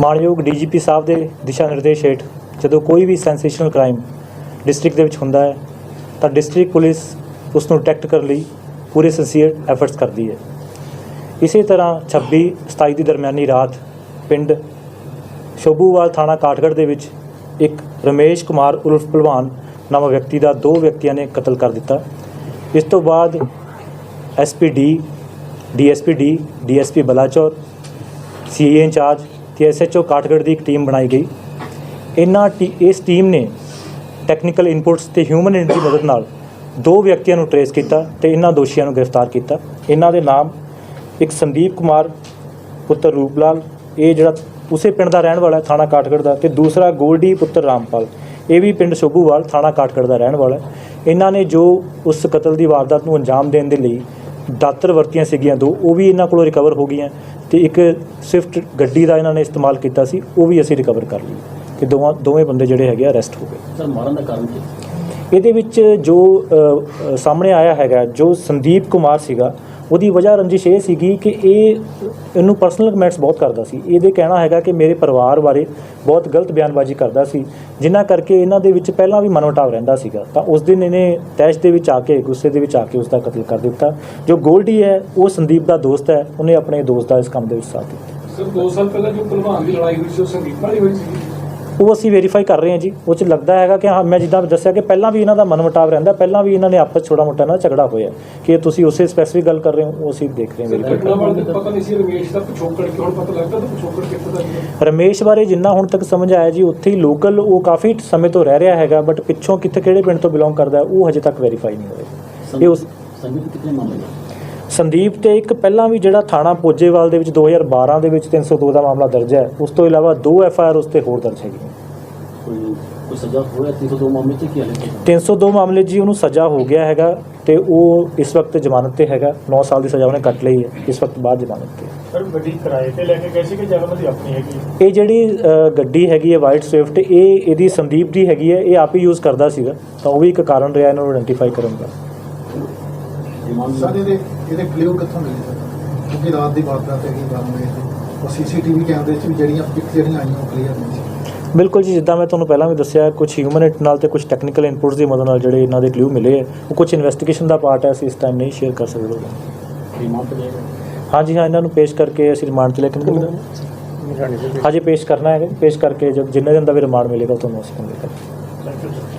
ਮਾਨਯੋਗ ਡੀਜੀਪੀ ਸਾਹਿਬ ਦੇ ਦਿਸ਼ਾ ਨਿਰਦੇਸ਼ ਹੇਠ ਜਦੋਂ ਕੋਈ ਵੀ ਸੈਂਸੇਸ਼ਨਲ ਕ੍ਰਾਈਮ ਡਿਸਟ੍ਰਿਕਟ ਦੇ ਵਿੱਚ ਹੁੰਦਾ ਹੈ, ਤਾਂ ਡਿਸਟ੍ਰਿਕਟ ਪੁਲਿਸ ਉਸ ਨੂੰ ਡਿਟੈਕਟ ਕਰਨ ਲਈ ਪੂਰੇ ਸਿੰਸੀਅਰ ਐਫਰਟਸ ਕਰਦੀ ਹੈ। ਇਸੇ ਤਰ੍ਹਾਂ 26 27 ਦੀ ਦਰਮਿਆਨੀ ਰਾਤ ਪਿੰਡ ਸ਼ੋਭੂਵਾਲ ਥਾਣਾ ਕਾਟਗੜ ਦੇ ਵਿੱਚ ਇੱਕ ਰਮੇਸ਼ ਕੁਮਾਰ ਉਲਫ ਭਲਵਾਨ ਨਾਮਕ ਵਿਅਕਤੀ ਦਾ ਦੋ ਵਿਅਕਤੀਆਂ ਨੇ ਕਤਲ ਕਰ ਦਿੱਤਾ। ਇਸ ਤੋਂ ਬਾਅਦ SPD DSPD DSP Balachaur CA incharge ਤੇ ਐਸਐਚਓ ਕਾਠਗੜ੍ਹ ਦੀ ਇੱਕ ਟੀਮ ਬਣਾਈ ਗਈ। ਇਹਨਾਂ ਟੀ- ਇਸ ਟੀਮ ਨੇ ਟੈਕਨੀਕਲ ਇਨਪੁਟਸ ਤੇ ਹਿਊਮਨ ਇੰਟ ਦੀ ਮਦਦ ਨਾਲ ਦੋ ਵਿਅਕਤੀਆਂ ਨੂੰ ਟਰੇਸ ਕੀਤਾ ਤੇ ਇਹਨਾਂ ਦੋਸ਼ੀਆਂ ਨੂੰ ਗ੍ਰਿਫਤਾਰ ਕੀਤਾ। ਇਹਨਾਂ ਦੇ ਨਾਮ ਇੱਕ ਸੰਦੀਪ ਕੁਮਾਰ, ਪੁੱਤਰ ਰੂਪਲਾਲ, ਇਹ ਜਿਹੜਾ ਉਸੇ ਪਿੰਡ ਦਾ ਰਹਿਣ ਵਾਲਾ ਥਾਣਾ ਕਾਠਗੜ੍ਹ ਦਾ, ਤੇ ਦੂਸਰਾ ਗੋਲਡੀ, ਪੁੱਤਰ ਰਾਮਪਾਲ। ਇਹ ਵੀ ਪਿੰਡ ਸ਼ੋਭੂਵਾਲ ਥਾਣਾ ਕਾਠਗੜ੍ਹ ਦਾ ਰਹਿਣ ਵਾਲਾ ਇਹਨਾਂ ਨੇ ਜੋ ਉਸ ਕਤਲ ਦੀ ਵਾਰਦਾਤ ਨੂੰ ਅੰਜਾਮ ਦੇਣ ਦੇ ਲਈ ਦਾਤਰ ਵਰਤੀਆਂ ਸੀਗੀਆਂ ਦੋ ਉਹ ਵੀ ਇਹਨਾਂ ਕੋਲੋਂ ਰਿਕਵਰ ਹੋ ਗਈਆਂ ਤੇ ਇੱਕ ਸਵਿਫਟ ਗੱਡੀ ਦਾ ਇਹਨਾਂ ਨੇ ਇਸਤੇਮਾਲ ਕੀਤਾ ਸੀ ਉਹ ਵੀ ਅਸੀਂ ਰਿਕਵਰ ਕਰ ਲਈ ਤੇ ਦੋਵਾਂ ਦੋਵੇਂ ਬੰਦੇ ਜਿਹੜੇ ਹੈਗੇ ਅਰੈਸਟ ਹੋ ਗਏ। ਸਰ ਮਾਰਨ ਦਾ ਕਾਰਨ ਕੀ? ਇਹਦੇ ਵਿੱਚ ਜੋ ਸਾਹਮਣੇ ਆਇਆ ਹੈਗਾ ਜੋ ਸੰਦੀਪ ਕੁਮਾਰ ਸੀਗਾ ਉਹਦੀ ਵਜ੍ਹਾ ਰੰਜਿਸ਼ ਇਹ ਸੀਗੀ ਕਿ ਇਹ ਇਹਨੂੰ ਪਰਸਨਲ ਕਮੈਂਟਸ ਬਹੁਤ ਕਰਦਾ ਸੀ। ਇਹਦੇ ਕਹਿਣਾ ਹੈਗਾ ਕਿ ਮੇਰੇ ਪਰਿਵਾਰ ਬਾਰੇ ਬਹੁਤ ਗਲਤ ਬਿਆਨਬਾਜ਼ੀ ਕਰਦਾ ਸੀ ਜਿਨ੍ਹਾਂ ਕਰਕੇ ਇਹਨਾਂ ਦੇ ਵਿੱਚ ਪਹਿਲਾਂ ਵੀ ਮਨੋਟਾਵ ਰਹਿੰਦਾ ਸੀਗਾ। ਤਾਂ ਉਸ ਦਿਨ ਇਹਨੇ ਤੈਸ਼ ਦੇ ਵਿੱਚ ਆ ਕੇ, ਗੁੱਸੇ ਦੇ ਵਿੱਚ ਆ ਕੇ ਉਸ ਦਾ ਕਤਲ ਕਰ ਦਿੱਤਾ। ਜੋ ਗੋਲਡੀ ਹੈ, ਉਹ ਸੰਦੀਪ ਦਾ ਦੋਸਤ ਹੈ, ਉਹਨੇ ਆਪਣੇ ਦੋਸਤ ਦਾ ਇਸ ਕੰਮ ਦੇ ਵਿੱਚ ਸਾਥ ਦਿੱਤਾ। ਸਰ 2 ਸਾਲ ਪਹਿਲਾਂ ਜੋ ਭਲਵਾਨ ਦੀ ਲੜਾਈ ਹੋਈ ਸੀ, ਉਹ ਸੰਦੀਪ ਵਾਲੀ ਹੋਈ ਸੀ? ਉਹ ਅਸੀਂ ਵੈਰੀਫਾਈ ਕਰ ਰਹੇ ਹਾਂ ਜੀ। ਉਹ ਚ ਲੱਗਦਾ ਹੈਗਾ ਕਿ ਹਾਂ ਮੈਂ ਜਿੱਦਾਂ ਦੱਸਿਆ ਕਿ ਪਹਿਲਾਂ ਵੀ ਇਹਨਾਂ ਦਾ ਮਨਮੁਟਾਵ ਰਹਿੰਦਾ ਪਹਿਲਾਂ ਵੀ ਇਹਨਾਂ ਨੇ ਆਪਸ ਛੋਟਾ ਮੋਟਾ ਨਾ ਝਗੜਾ ਹੋਇਆ। ਕਿ ਤੁਸੀਂ ਉਸੇ ਸਪੈਸੀਫਿਕ ਗੱਲ ਕਰ ਰਹੇ ਹੋ ਉਹ ਅਸੀਂ ਦੇਖ ਰਹੇ ਹਾਂ ਵੈਰੀਫਾਈ ਦਿਨ ਪਤਾ ਨਹੀਂ ਸੀ ਰਮੇਸ਼ ਦਾ ਪਿਛੋਕੜ ਕਿ ਹੁਣ ਪਤਾ ਲੱਗਦਾ ਤਾਂ ਪਿਛੋਕੜ ਕਿੱਥੇ ਦਾ ਰਮੇਸ਼ ਬਾਰੇ ਜਿੰਨਾ ਹੁਣ ਤੱਕ ਸਮਝ ਆਇਆ ਜੀ ਉੱਥੇ ਹੀ ਲੋਕਲ ਉਹ ਕਾਫੀ ਸਮੇਂ ਤੋਂ ਰਹਿ ਰਿਹਾ ਹੈਗਾ ਬਟ ਪਿੱਛੋਂ ਕਿੱਥੇ ਕਿਹੜੇ ਪਿੰਡ ਤੋਂ ਬਿਲੋਂਗ ਕਰਦਾ ਹੈ, ਉਹ ਹਜੇ ਤੱਕ ਵੈਰੀਫਾਈ ਨਹੀਂ ਹੋਇਆ। ਇਹ ਉਸ ਸੰਗੀਤ ਕਿਤਨੇ ਮਾਮਲੇ ਸੰਦੀਪ ਤੇ ਇੱਕ ਪਹਿਲਾਂ ਵੀ ਜਿਹੜਾ ਥਾਣਾ ਪੋਜੇਵਾਲ ਦੇ ਵਿੱਚ 2012 ਦੇ ਵਿੱਚ 302 ਦਾ ਮਾਮਲਾ ਦਰਜ ਹੈ ਉਸ ਤੋਂ ਇਲਾਵਾ ਦੋ ਐਫ ਆਈ ਆਰ ਉਸ ਤੇ ਹੋਰ ਦਰਜ ਹੈਗੀਆਂ ਕੋਈ ਕੋਈ ਸਜ਼ਾ ਹੋਇਆ 302 ਮਾਮਲੇ ਚ ਕੀ ਹਾਲੇ 302 ਮਾਮਲੇ ਜੀ ਉਹਨੂੰ ਸਜ਼ਾ ਹੋ ਗਿਆ ਹੈਗਾ ਤੇ ਉਹ ਇਸ ਵਕਤ ਜ਼ਮਾਨਤ ਤੇ ਹੈਗਾ 9 ਸਾਲ ਦੀ ਸਜ਼ਾ ਉਹਨੇ ਕੱਟ ਲਈ ਹੈ ਇਸ ਵਕਤ ਬਾਅਦ ਜ਼ਮਾਨਤ ਤੇ ਹੈ। ਸਰ ਗੱਡੀ ਕਿਰਾਏ ਤੇ ਲੈ ਕੇ ਗਏ ਸੀ ਕਿ ਜਾਂ ਉਹਨਾਂ ਦੀ ਆਪਣੀ ਹੈਗੀ ਹੈ? ਇਹ ਜਿਹੜੀ ਅ, ਗੱਡੀ ਹੈਗੀ ਹੈ ਵਾਈਟ ਸਵਿਫਟ ਇਹ ਇਹਦੀ ਸੰਦੀਪ ਦੀ ਹੈਗੀ ਹੈ ਇਹ ਆਪ ਹੀ ਯੂਜ਼ ਕਰਦਾ ਸੀਗਾ ਤਾਂ ਉਹ ਵੀ ਇੱਕ ਕਾਰਨ ਰਿਹਾ ਇਹਨਾਂ ਨੂੰ ਆਇਡੈਂਟੀਫਾਈ ਕਰਨ ਦਾ ਸਰ ਇਹਦੇ ਇਹਦੇ ਕਲਿਊ ਕਿੱਥੋਂ ਮਿਲੇ ਸਰ ਕਿਉਂਕਿ ਰਾਤ ਦੀ ਵਾਰਦਾਤ ਹੈਗੀ 12 ਵਜੇ ਤੇ ਉਹ ਸੀਸੀਟੀਵੀ ਕੈਮਰੇ 'ਚ ਵੀ ਜਿਹੜੀਆਂ ਪਿਕ ਜਿਹੜੀਆਂ ਆਈਆਂ ਉਹ ਕਲੀਅਰ ਨਹੀਂ ਸੀ। ਬਿਲਕੁਲ ਜੀ ਜਿੱਦਾਂ ਮੈਂ ਤੁਹਾਨੂੰ ਪਹਿਲਾਂ ਵੀ ਦੱਸਿਆ ਕੁਝ ਹਿਊਮਨ ਇੰਟ ਨਾਲ ਤੇ ਕੁਝ ਟੈਕਨੀਕਲ ਇਨਪੁਟਸ ਦੀ ਮਦਦ ਨਾਲ ਜਿਹੜੇ ਇਹਨਾਂ ਦੇ ਕਲੂ ਮਿਲੇ ਹੈ ਉਹ ਕੁਝ ਇਨਵੈਸਟੀਗੇਸ਼ਨ ਦਾ ਪਾਰਟ ਹੈ ਅਸੀਂ ਇਸ ਟਾਈਮ ਨਹੀਂ ਸ਼ੇਅਰ ਕਰ ਸਕਦੇ ਹਾਂਜੀ ਹਾਂ ਇਹਨਾਂ ਨੂੰ ਪੇਸ਼ ਕਰਕੇ ਅਸੀਂ ਰਿਮਾਂਡ ਤੇ ਲੈ ਕੇ ਨਿਕਲਾਂਗੇ ਹਾਂਜੀ ਪੇਸ਼ ਕਰਨਾ ਹੈ ਪੇਸ਼ ਕਰਕੇ ਜਦ ਜਿੰਨੇ ਦਿਨ ਦਾ ਵੀ ਰਿਮਾਂਡ ਮਿਲੇਗਾ ਤੁਹਾਨੂੰ ਅਸੀਂ ਕੰਪਲੀਟ ਕਰਾਂਗੇ.